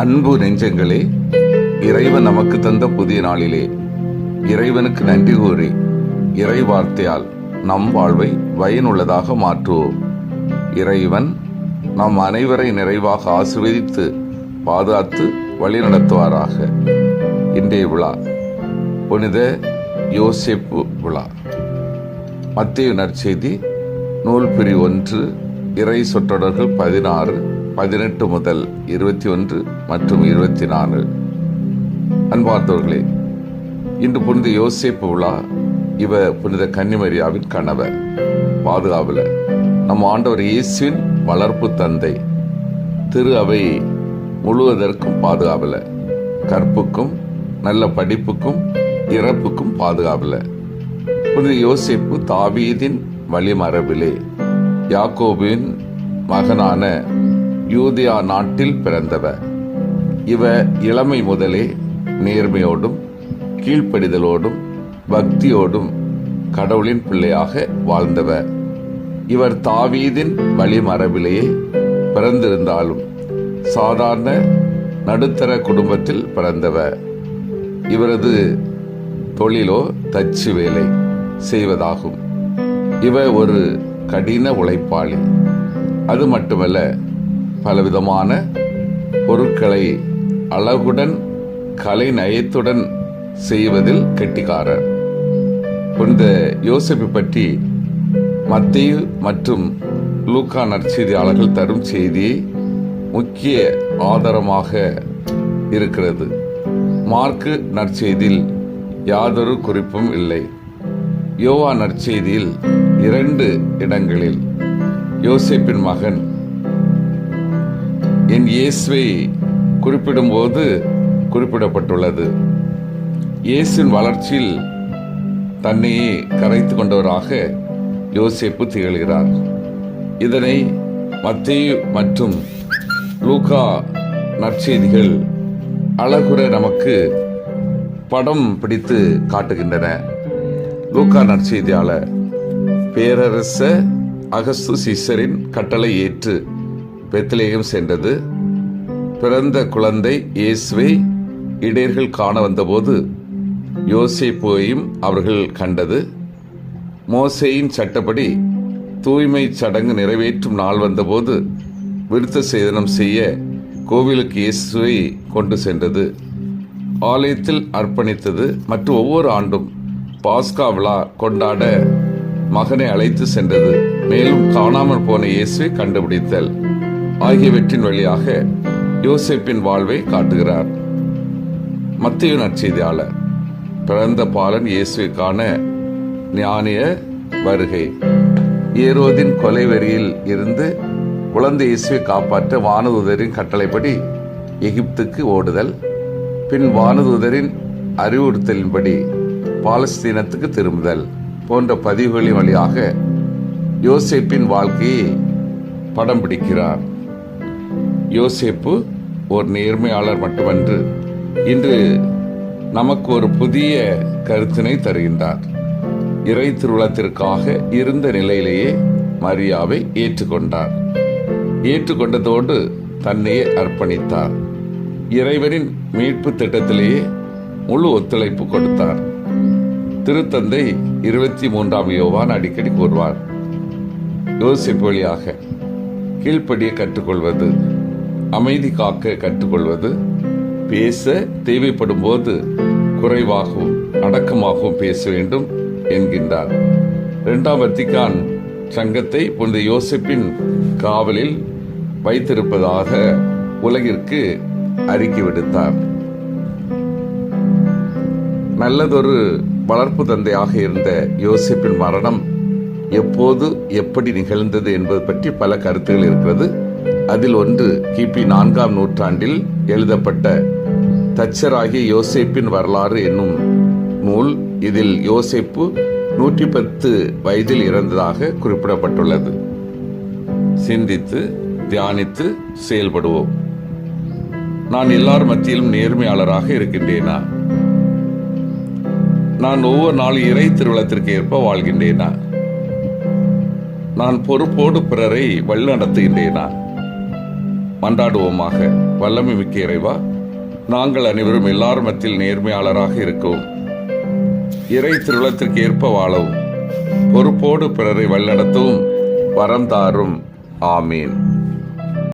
அன்பு நெஞ்சங்களே இறைவன் நமக்கு தந்த புதிய நாளிலே இறைவனுக்கு நன்றி கூறி இறை வார்த்தையால் நம் வாழ்வை பயனுள்ளதாக மாற்றுவோம். இறைவன் நம் அனைவரை நிறைவாக ஆசிர்வதித்து பாதுகாத்து வழிநடத்துவாராக. இன்றைய விழா புனித யோசேப்பு விழா. மத்திய நற்செய்தி நூல் பிரி ஒன்று இறை சொற்றொடர்கள் பதினாறு பதினெட்டு முதல் இருபத்தி ஒன்று மற்றும் இருபத்தி நாலு அன்பார்ந்தவர்களே இன்று புனித யோசிப்பு விழா இவ புனித கன்னிமரியாவின் கணவர். பாதுகாவல நம் ஆண்டவர் இயேசுவின் வளர்ப்பு தந்தை. திரு அவை முழுவதற்கும் பாதுகாவல கற்புக்கும் நல்ல படிப்புக்கும் இறப்புக்கும் பாதுகாவல. புனித யோசிப்பு தாவீதின் வழிமரபிலே யாக்கோபின் மகனான யூதியா நாட்டில் பிறந்தவர். இவ இளமை முதலே நேர்மையோடும் கீழ்ப்படிதலோடும் பக்தியோடும் கடவுளின் பிள்ளையாக வாழ்ந்தவர். இவர் தாவீதின் வழிமரபிலேயே பிறந்திருந்தாலும் சாதாரண நடுத்தர குடும்பத்தில் பிறந்தவர். இவரது தொழிலோ தச்சு வேலை செய்வதாகும். இவர் ஒரு கடின உழைப்பாளி. அது மட்டுமல்ல பலவிதமான பொருட்களை அழகுடன் கலை நயத்துடன் செய்வதில் கெட்டிக்காரர். புனித யோசிப்பை பற்றி மத்திய மற்றும் லூக்கா நற்செய்தியாளர்கள் தரும் செய்தியை முக்கிய ஆதாரமாக இருக்கிறது. மார்க்கு நற்செய்தியில் யாதொரு குறிப்பும் இல்லை. யோவா நற்செய்தியில் இரண்டு இடங்களில் யோசிப்பின் மகன் என் இயேசுவை குறிப்பிடும்போது குறிப்பிடப்பட்டுள்ளது. இயேசுவின் வளர்ச்சியில் தன்னையே கரைத்து கொண்டவராக யோசிப்பு திகழ்கிறார். இதனை மத்திய மற்றும் லூகா நற்செய்திகள் அழகுற நமக்கு படம் பிடித்து காட்டுகின்றன. லூகா நற்செய்தியாளர் பேரரச அகஸ்து சீசரின் கட்டளை ஏற்று பெத்லேயம் சென்றது. பிறந்த குழந்தை இயேசுவை இடையர்கள் காண வந்தபோது யோசிப்போயும் அவர்கள் கண்டது. மோசையின் சட்டப்படி தூய்மை சடங்கு நிறைவேற்றும் நாள் வந்தபோது விருத்த சேதனம் செய்ய கோவிலுக்கு இயேசுவை கொண்டு சென்றது. ஆலயத்தில் அர்ப்பணித்தது. மற்றும் ஒவ்வொரு ஆண்டும் பாஸ்கா விழா கொண்டாட மகனை அழைத்து சென்றது. மேலும் காணாமல் போன இயேசுவை கண்டுபிடித்தல். ஆகியவற்றின் வழியாக யோசிப்பின் வாழ்வை காட்டுகிறார். மத்திய நற்செய்தியாளர் பிறந்த பாலன் இயேசுக்கான ஞானிய வருகை. ஏரோதின் கொலை வரியில் இருந்து குழந்தை இயேசுவை காப்பாற்ற வானதுதரின் கட்டளைப்படி எகிப்துக்கு ஓடுதல். பின் வானதூதரின் அறிவுறுத்தலின்படி பாலஸ்தீனத்துக்கு திரும்புதல் போன்ற பதிவுகளின் வழியாக யோசேப்பின் வாழ்க்கையை படம் பிடிக்கிறார். யோசேப்பு ஒரு நேர்மையாளர் மட்டுமன்று இன்று நமக்கு ஒரு புதிய கருத்தினை தருகின்றார். இறை திருவிழத்திற்காக இருந்த நிலையிலேயே மரியாவை ஏற்றுக்கொண்டார். ஏற்றுக்கொண்டதோடு தன்னையே அர்ப்பணித்தார். இறைவனின் மீட்பு திட்டத்திலேயே முழு ஒத்துழைப்பு கொடுத்தார். திருத்தந்தை இருபத்தி மூன்றாம் யோவான் அடிக்கடி கூறுவார் யோசிப்பு வழியாக கீழ்ப்படியை கற்றுக்கொள்வது அமைதி காக்க கற்றுக்கொள்வது பேச தேவைப்படும் போது குறைவாகவும் அடக்கமாகவும் பேச வேண்டும் என்கின்றார். இரண்டாம் வத்திகான் சங்கத்தை புனித யோசிப்பின் காவலில் வைத்திருப்பதாக உலகிற்கு அறிக்கை விடுத்தார். நல்லதொரு வளர்ப்பு தந்தையாக இருந்த யோசிப்பின் மரணம் எப்போது எப்படி நிகழ்ந்தது என்பது பற்றி பல கருத்துகள் இருக்கிறது. அதில் ஒன்று கிபி நான்காம் நூற்றாண்டில் எழுதப்பட்ட தச்சராகிய யோசேப்பின் வரலாறு என்னும் நூல் இதில் யோசேப்பு நூற்றி பத்து வயதில் இறந்ததாக குறிப்பிடப்பட்டுள்ளது. சிந்தித்து தியானித்து செயல்படுவோம். நான் எல்லார் மத்தியிலும் நேர்மையாளராக இருக்கின்றேனா? நான் ஒவ்வொரு நாளும் இறை திருவிழத்திற்கு ஏற்ப வாழ்கின்றேனா? நான் பொறுப்போடு பிறரை வழிநடத்துகின்றேனா? மன்றாடுவோமாக. வல்லமை மிக்க இறைவா நாங்கள் அனைவரும் எல்லார் மத்தியில் நேர்மையாளராக இருக்கவும் இறை திருளத்திற்கு ஏற்ப வாழவும் பொறுப்போடு பிறரை வழிநடத்தவும் வரம் தாரும். ஆமீன்.